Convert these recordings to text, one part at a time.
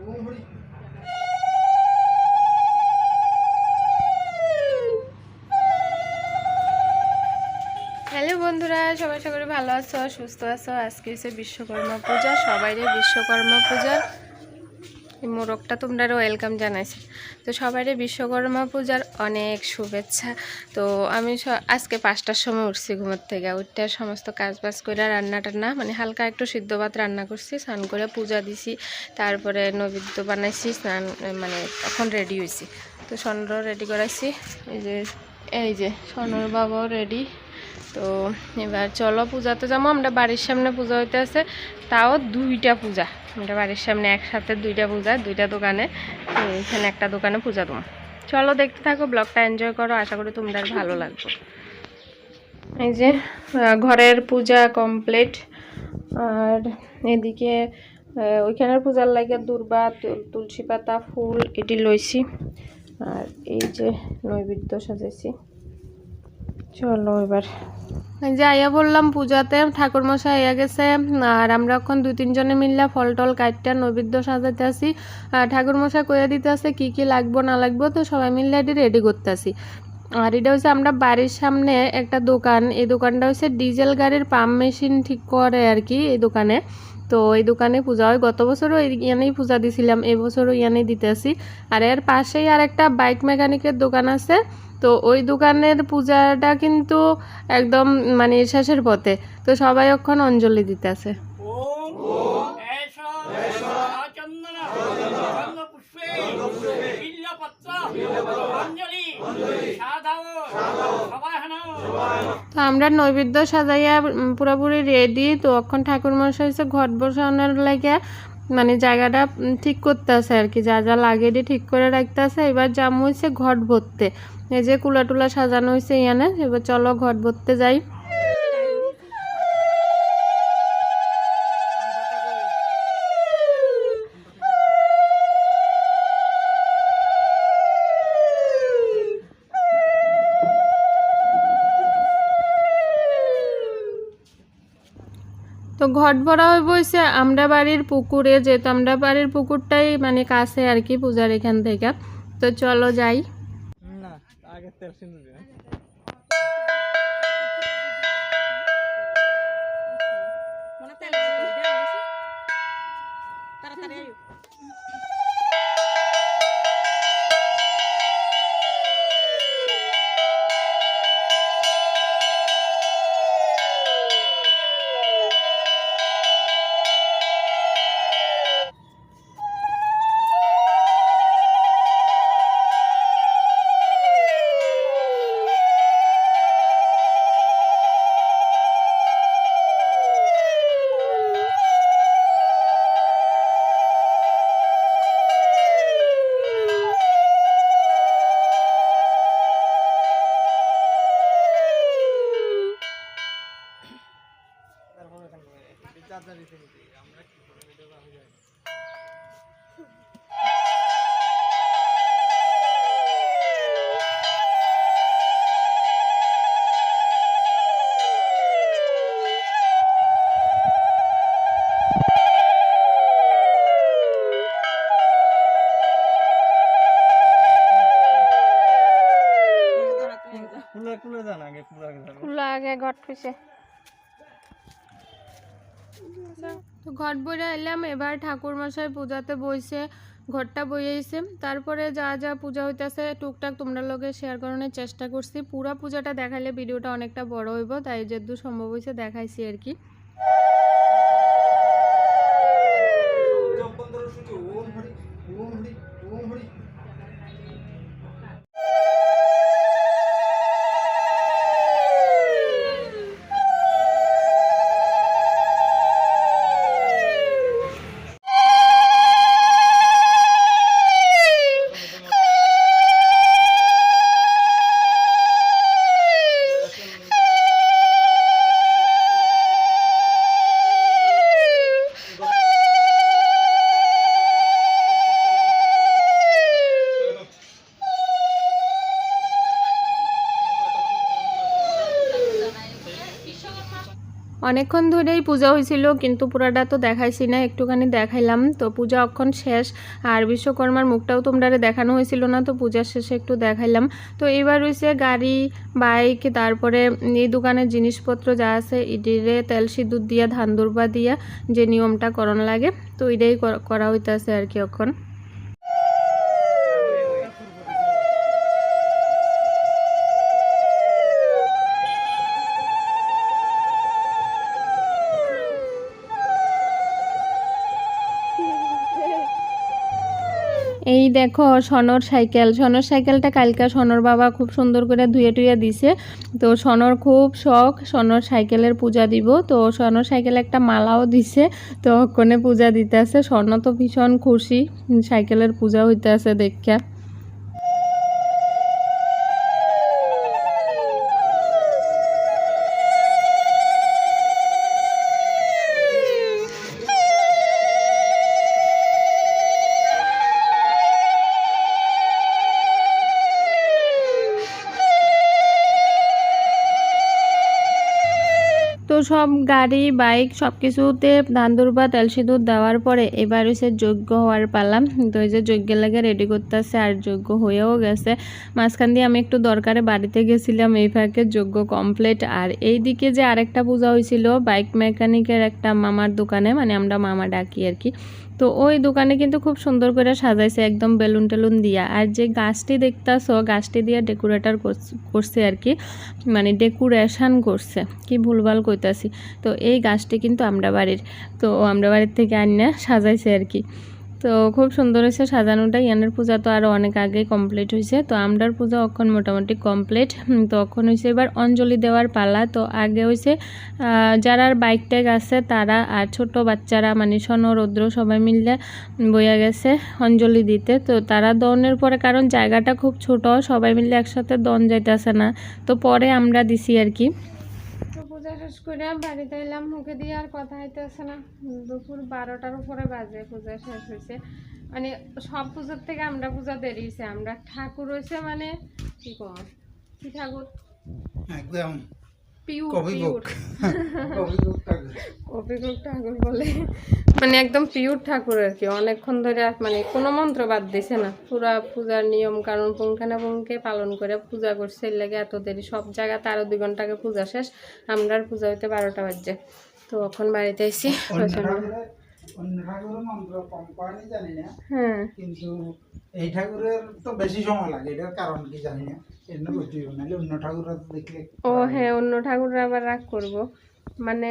Hello বন্ধুরা, সবাই সকলে ভালো আছো, সুস্থ আছো? আজকে হচ্ছে বিশ্বকর্মা পূজা, সবাইরে বিশ্বকর্মা এই মোরগটা তোমরা ওয়েলকাম জানাইছি। তো সবাইরে বিশ্বকর্মা পূজার অনেক শুভেচ্ছা। তো আমি আজকে পাঁচটার সময় উঠছি ঘুমের থেকে। উঠতে সমস্ত কাজ বাজ করে রান্না টান্না মানে হালকা একটু সিদ্ধ ভাত রান্না করছি, স্নান করে পূজা দিছি, তারপরে নৈবেদ্য বানাইছি, স্নান মানে এখন রেডি হয়েছি তো স্বর্ণ রেডি করাইছি। এই যে এই যে স্বর্ণর বাবাও রেডি তো এবার চলো পূজা তো যাব। আমরা বাড়ির সামনে পূজা হইতে আছে, তাও দুইটা পূজা। আমরা বাড়ির সামনে একসাথে দুইটা পূজা, দুইটা দোকানে। এখানে একটা দোকানে পূজা দেবো। চলো দেখতে থাকো, ব্লগটা এনজয় করো, আশা করি তোমাদের ভালো লাগবে। এই যে ঘরের পূজা কমপ্লিট আর এদিকে ওইখানের পূজার লাগে দুর্বা তুলসী পাতা, ফুল, এটি লইছি। আর এই যে নৈবেদ্য সাজাইছি। চলো এবার যে আইয়া বললাম, পূজাতে ঠাকুর মশাই আইয়া গেছে, আর আমরা এখন দু তিনজনে মিললে ফল টল কাটটা নৈবেদ্য সাজাতে আসি। ঠাকুর মশাই কইয়া দিতে আছে, কী কী লাগবো, না লাগবো, তো সবাই মিললে এটি রেডি করতে আসি। আর এটা হচ্ছে আমরা বাড়ির সামনে একটা দোকান, এই দোকানটা হচ্ছে ডিজেল গাড়ির পাম্প মেশিন ঠিক করে আর কি, এই দোকানে। তো এই দোকানে পূজা হয়। গত বছরও ইয়ানেই পূজা দিছিলাম এবছরও ইয়ানেই দিতে আসি। আর এর পাশেই আর একটা বাইক মেকানিকের দোকান আছে। তো ওই দোকানের পূজাটা কিন্তু একদম মানে শেষের পথে। তো সবাই ওখান অঞ্জলি দিতে আছে ওম এষ চন্দন চন্দ্র পুষ্পে বিল্লপত্র অঞ্জলি সাধাও সবাই হানো তো আমরা নৈবেদ্য সাজাইয়া পুরোপুরি রেডি তো এখন ঠাকুর মশাই হচ্ছে ঘট বসানোর লাগে মানে জায়গাটা ঠিক করতে আছে আর কি। যা যা লাগে দিয়ে ঠিক করে রাখতে আছে এবার জাম হয়েছে ঘট ভরতে এই যে কুলা টুলা সাজানো হয়েছে ইয়ানে এবার চলো ঘট ভরতে যাই। তো ঘট ভরা হয়ে বসে আমরা বাড়ির পুকুরে, যেহেতু আমরা বাড়ির পুকুরটাই মানে কাছে আর কি পূজার এখান থেকে। তো চলো যাই। না আগে তেল সিন্দুর আমরা কি করে ভিডিও জানি খোলা আগে ঘট খুঁজে তো ঘট বইয়া এলাম, এবার ঠাকুর মশাই পূজাতে বইছে ঘরটা বইয়েছে তারপরে যা যা পূজা হইতেছে, টুকটাক তোমরা লোকে শেয়ার করানোর চেষ্টা করছি। পুরা পূজাটা দেখাইলে ভিডিওটা অনেকটা বড় হইব, তাই যেহেতু সম্ভব হয়েছে দেখাইছি আর কি। অনেকক্ষণ ধরেই পূজা হয়েছিল, কিন্তু পুরাটা তো দেখাইছি না, একটুখানি দেখাইলাম। তো পূজা অক্ষণ শেষ, আর বিশ্বকর্মার মুখটাও তোমরা দেখানো হয়েছিল না, তো পূজার শেষে একটু দেখাইলাম। তো এবার হয়েছে গাড়ি, বাইক, তারপরে এই দোকানের জিনিসপত্র যা আছে, ইডিরে তেল সিঁদুর দিয়া, ধান দিয়া যে নিয়মটা করণ লাগে, তো এটাই কর- হইতাছে আর কি এখন। দেখো সনর সাইকেল, সনর সাইকেলটা কালকা সনর বাবা খুব সুন্দর করে ধুয়ে টুয়ে দিছে। তো সনর খুব শখ, সনর সাইকেলের পূজা দিব। তো সনর সাইকেলে একটা মালাও দিছে, তো কোনে পূজা দিতে আছে। স্বর্ণ তো ভীষণ খুশি, সাইকেলের পূজা হইতে আছে দেখা সব গাড়ি, বাইক সব কিছুতে ধান দুর্বা তেল সিঁদুর দেওয়ার পরে এবার হচ্ছে যজ্ঞ হওয়ার পালাম তো এই যে যজ্ঞের লাগে রেডি করতেছে আর যজ্ঞ হয়েও গেছে। মাঝখান দিয়ে আমি একটু দরকারে বাড়িতে গেছিলাম, এই ফাঁকে যজ্ঞ কমপ্লিট আর এই দিকে যে আরেকটা পূজা হয়েছিল বাইক মেকানিকের একটা মামার দোকানে মানে আমরা মামা ডাকি আর কি। তো ওই দোকানে কিন্তু খুব সুন্দর করে সাজাইছে, একদম বেলুন টেলুন দিয়া। আর যে গাছটি দেখতাছো, গাছটি দিয়ে ডেকোরেটার করছে আর কি। মানে ডেকোরেশন করছে। কি ভুলভাল কইতাছি তো এই গাছটি কিন্তু আমরা বাড়ির, তো আমরা বাড়ির থেকে আনিয়ে সাজাইছে আর কি। তো খুব সুন্দর হয়েছে সাজানোটা। ইয়ানের পূজা তো আরও অনেক আগে কমপ্লিট হয়েছে। তো আমরার পূজা অখন মোটামুটি কমপ্লিট তো অখন হয়েছে এবার অঞ্জলি দেওয়ার পালা। তো আগে হয়েছে যারা বাইক ট্যাগ আছে তারা আর ছোট বাচ্চারা মানে সন রৌদ্র সবাই মিলে বইয়া গেছে অঞ্জলি দিতে। তো তারা দনের পরে, কারণ জায়গাটা খুব ছোট, সবাই মিলে একসাথে দন যাইতেছে না। তো পরে আমরা দিছি আর কি। শেষ করে বাড়িতে এলাম, মুখে দিয়ে আর কথা হইতেছে না। দুপুর বারোটার উপরে বাজে, পূজা শেষ হয়েছে মানে সব পূজার থেকে আমরা পূজা দেরি আমরা ঠাকুর হয়েছে মানে কি কর? কি ঠাকুর? একদম। পিউর পিউর বুক ঠাকুর। বলে। মানে একদম পিউর ঠাকুর আর কি। অনেকক্ষণ ধরে মানে কোনো মন্ত্র বাদ দিছে না। পুরা পূজার নিয়ম কারণ পুঙ্খানুপুঙ্খে পালন করে পূজা করছে। এর লাগে এত দেরি। সব জায়গাতে আরও দুই ঘণ্টা আগে পূজা শেষ। আমরা আর পূজা হইতে বারোটা বাজছে। তো এখন বাড়িতে এসেছি অন্য ঠাকুরের মন্ত্র কম করেনি জানি না হ্যাঁ। কিন্তু এই ঠাকুরের তো বেশি সময় লাগে এটার কারণ কি জানি না এর বুঝতে নাহলে অন্য ঠাকুরের তো দেখলে ও হ্যাঁ অন্য ঠাকুরের আবার রাগ করব। মানে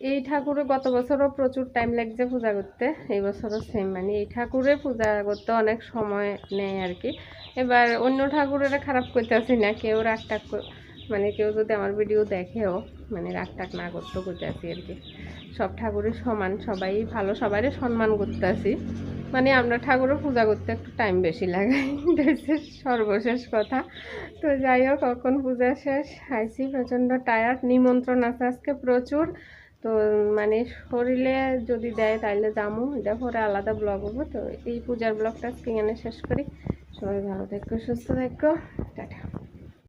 এই ঠাকুরে গত বছরও প্রচুর টাইম লাগছে পূজা করতে এই বছরও সেম মানে এই ঠাকুরে পূজা করতে অনেক সময় নেয় আর কি। এবার অন্য ঠাকুরের খারাপ করতে আসি না কেউ রাগ টাগ মানে কেউ যদি আমার ভিডিও দেখেও মানে রাগ টাগ না করতে করতে আসি আর কি। সব ঠাকুরের সমান, সবাই ভালো সবাই সম্মান করতে আসি মানে আমরা ঠাকুরের পূজা করতে একটু টাইম বেশি লাগাই। হচ্ছে সর্বশেষ কথা। তো যাই হোক কখন পূজা শেষ। আইসি প্রচণ্ড টায়ার্ড নিমন্ত্রণ আছে আজকে প্রচুর। তো মানে শরীরে যদি দেয় তাইলে যামু। এটা পরে আলাদা ব্লগ হব। তো এই পূজার ব্লগটা আজকে এখানে শেষ করি। সবাই ভালো থাকো, সুস্থ থাকো। টাটা।